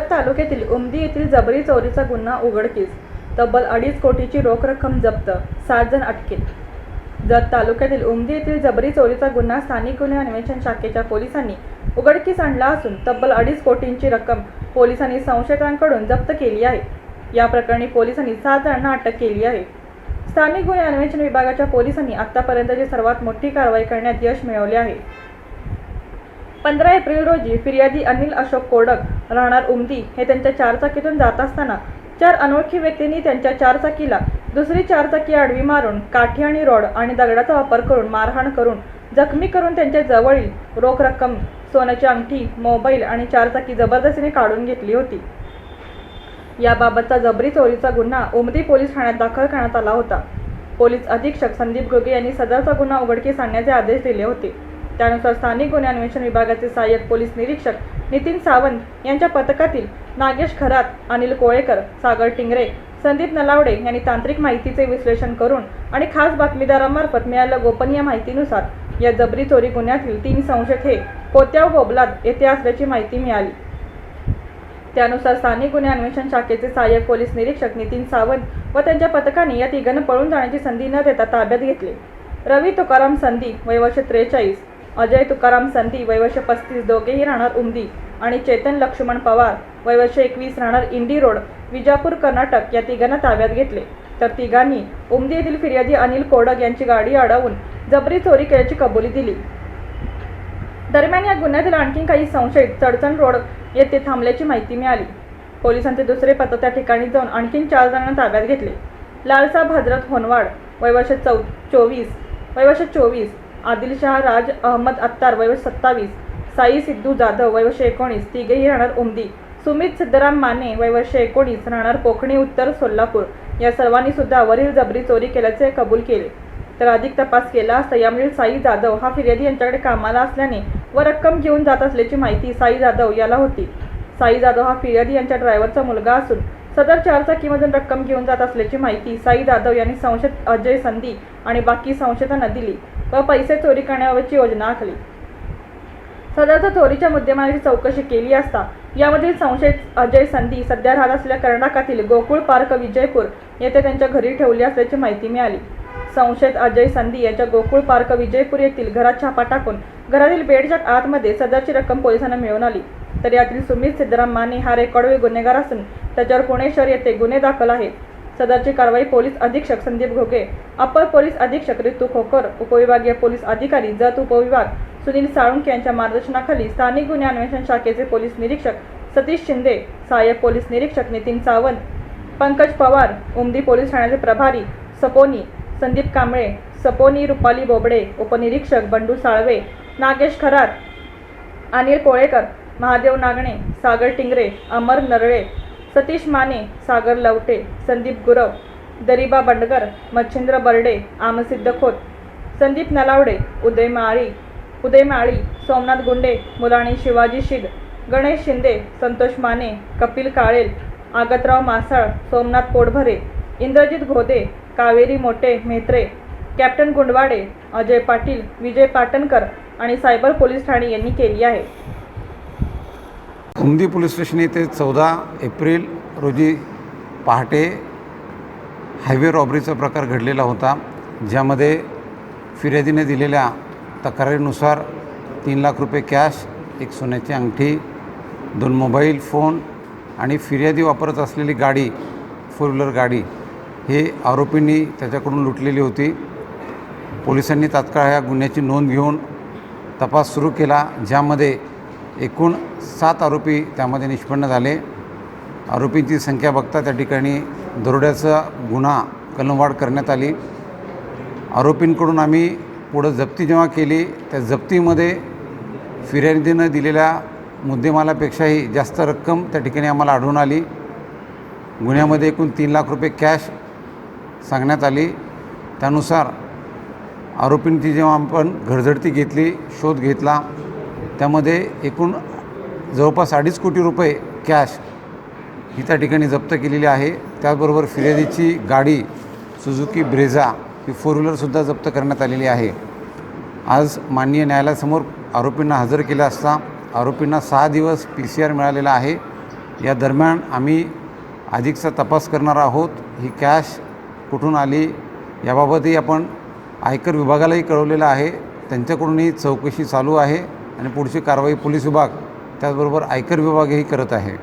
तालुक्यातील उमदी येथील जबरी चोरीचा गुन्हा उघडकीस तब्बल अडीच कोटीची रोख रक्कम जप्त सात जण अटकेत. जत तालुक्यातील उमदी येथील जबरी चोरीचा गुन्हा स्थानिक गुन्हे अन्वेषण शाखेच्या पोलिसांनी उघडकीस आणला असून तब्बल अडीच कोटींची रक्कम पोलिसांनी संशयितांकडून जप्त केली आहे. या प्रकरणी पोलिसांनी सात जणांना अटक केली आहे. स्थानिक गुन्हे अन्वेषण विभागाच्या पोलिसांनी आतापर्यंतची सर्वात मोठी कारवाई करण्यात यश मिळवले आहे पंधरा एप्रिल रोजी फिर्यादी अनिल अशोक कोडक राहणार उमदी हे त्यांच्या चारचाकीतून जात असताना चार अनोळखी व्यक्तींनी त्यांच्या चारचाकीला दुसरी चारचाकी आडवी मारून काठी आणि रॉड आणि दगडाचा वापर करून मारहाण करून जखमी करून त्यांच्या जवळील रोख रक्कम सोन्याची अंगठी मोबाईल आणि चारचाकी जबरदस्तीने काढून घेतली होती. याबाबतचा जबरी चोरीचा गुन्हा उमदी पोलीस ठाण्यात दाखल करण्यात आला होता. पोलीस अधीक्षक संदीप घुगे यांनी सदरचा गुन्हा उघडकीस आणण्याचे आदेश दिले होते. त्यानुसार स्थानिक गुन्हे अन्वेषण विभागाचे सहाय्यक पोलीस निरीक्षक नितीन सावंत यांच्या पथकातील नागेश खरात अनिल कोळेकर सागर टिंगरे संदीप नलावडे यांनी तांत्रिक माहितीचे विश्लेषण करून आणि खास बातमीदारांमार्फत मिळालेल्या गोपनीय माहितीनुसार या जबरी चोरी गुन्ह्यातील तीन संशयित हे कोत्याव बोबलाद येथे असल्याची माहिती मिळाली. त्यानुसार स्थानिक गुन्हे अन्वेषण शाखेचे सहाय्यक पोलीस निरीक्षक नितीन सावंत व त्यांच्या पथकाने या तिघांना पळून जाण्याची संधी न देता ताब्यात घेतले. रवी तुकाराम संधी वयवर्ष त्रेचाळीस अजय तुकाराम संधी वयवर्ष पस्तीस दोघेही राहणार उमदी आणि चेतन लक्ष्मण पवार वयवर्ष एकवीस राहणार इंडी रोड विजापूर कर्नाटक या तिघांना ताब्यात घेतले. तर तिघांनी उमदी येथील फिर्यादी अनिल कोडक यांची गाडी अडवून जबरी चोरी केल्याची कबुली दिली. दरम्यान या गुन्ह्यातील आणखी काही संशयित चडचण रोड येथे थांबल्याची माहिती मिळाली. पोलिसांचे दुसरे पथक त्या ठिकाणी जाऊन आणखी चार जणांना ताब्यात घेतले. लालसा हजरत होनवाड वयवर्ष चौ चोवीस वयवर्ष चोवीस आदिलशाह राज अहमद अत्तार वय सत्तावीस साई सिद्धू जाधव वयवर्ष एकोणीस तिघेही राहणार उमदी. सुमित सिद्धराम माने वयवर्ष एकोणीस राहणार कोकणी उत्तर सोलापूर. या सर्वांनी सुद्धा वरील जबरी चोरी केल्याचे कबूल केले. तर अधिक तपास केला असता यामधील साई जाधव हा फिर्यादी यांच्याकडे कामाला असल्याने व रक्कम घेऊन जात असल्याची माहिती साई जाधव याला होती. साई जाधव हा फिर्यादी यांच्या ड्रायव्हरचा मुलगा असून सदर चारचाकीमधून रक्कम घेऊन जात असल्याची माहिती साई जाधव यांनी संशयित अजय संधी आणि बाकी संशयितांना दिली. व पैसे चोरी करण्याबाबतची योजना आखली. सदरच्या चोरीच्या मुद्देमालाची चौकशी केली असता यामधील संशयित अजय संधी सध्या राहत असलेल्या कर्नाटकातील गोकुळ पार्क विजयपूर येथे त्यांच्या घरी ठेवली असल्याची माहिती मिळाली. संशयित अजय संधी यांच्या गोकुळ पार्क विजयपूर येथील घरात छापा टाकून घरातील बेडच्या आतमध्ये सदरची रक्कम पोलिसांना मिळून आली. तर यातील सुमित सिद्धराम माने हा रेकॉर्डवे गुन्हेगार असून त्याच्यावर पुणे शहर येथे गुन्हे दाखल आहेत. सदरची कारवाई पोलीस अधीक्षक संदीप घोगे अपर पोलीस अधीक्षक रितू खोकर उपविभागीय पोलीस अधिकारी जत उपविभाग सुनील साळुंके यांच्या मार्गदर्शनाखाली स्थानिक गुन्हे अन्वेषण शाखेचे पोलीस निरीक्षक सतीश शिंदे सहाय्यक पोलीस निरीक्षक नितीन सावंत पंकज पवार उमदी पोलीस ठाण्याचे प्रभारी सपोनी संदीप कांबळे सपोनी रुपाली बोबडे उपनिरीक्षक बंडू साळवे नागेश खरात अनिल कोळेकर महादेव नागणे सागर टिंगरे अमर नरळे सतीश माने सागर लवटे संदीप गुरव दरिबा बंडगर मच्छिंद्र बर्डे आमसिद्ध खोत संदीप नलावडे उदय माळी उदय माळी सोमनाथ गुंडे मुलाणी शिवाजी शिद गणेश शिंदे संतोष माने कपिल काळेल आगतराव मासाळ सोमनाथ पोटभरे इंद्रजित घोदे कावेरी मोटे मेहत्रे कॅप्टन गुंडवाडे अजय पाटील विजय पाटणकर आणि सायबर पोलीस ठाणे यांनी केली आहे. उमदी पोलीस स्टेशन येथे चौदा एप्रिल रोजी पहाटे हायवे रॉबरीचा प्रकार घडलेला होता ज्यामध्ये फिर्यादीने दिलेल्या तक्रारीनुसार तीन लाख रुपये कॅश एक सोन्याची अंगठी दोन मोबाईल फोन आणि फिर्यादी वापरत असलेली गाडी फोर व्हीलर गाडी हे आरोपींनी त्याच्याकडून लुटलेली होती. पोलिसांनी तात्काळ ह्या गुन्ह्याची नोंद घेऊन तपास सुरू केला ज्यामध्ये एकूण सात आरोपी त्यामध्ये निष्पन्न झाले. आरोपींची संख्या बघता त्या ठिकाणी दरोड्याचा गुन्हा कलमवाढ करण्यात आली. आरोपींकडून आम्ही पुढं जप्ती जेव्हा केली त्या जप्तीमध्ये फिर्यादीनं दिलेल्या मुद्देमालापेक्षाही जास्त रक्कम त्या ठिकाणी आम्हाला आढळून आली. गुन्ह्यामध्ये एकूण तीन लाख रुपये कॅश सांगण्यात आली. त्यानुसार आरोपींची जेव्हा आपण घरझडती घेतली शोध घेतला त्यामध्ये एकूण जवळपास अडीच कोटी रुपये कॅश ही त्या ठिकाणी जप्त केलेली आहे. त्याचबरोबर फिर्यादीची गाडी सुझुकी ब्रेझा ही फोर व्हीलरसुद्धा जप्त करण्यात आलेली आहे. आज माननीय न्यायालयासमोर आरोपींना हजर केलं असता आरोपींना सहा दिवस पी सी आर मिळालेला आहे. या दरम्यान आम्ही अधिकचा तपास करणार आहोत. ही कॅश कुठून आली याबाबतही आपण आयकर विभागालाही कळवलेलं आहे. त्यांच्याकडूनही चौकशी चालू आहे. आणि पुढची कारवाई पोलीस विभाग त्याचबरोबर आयकर विभागही करत आहे.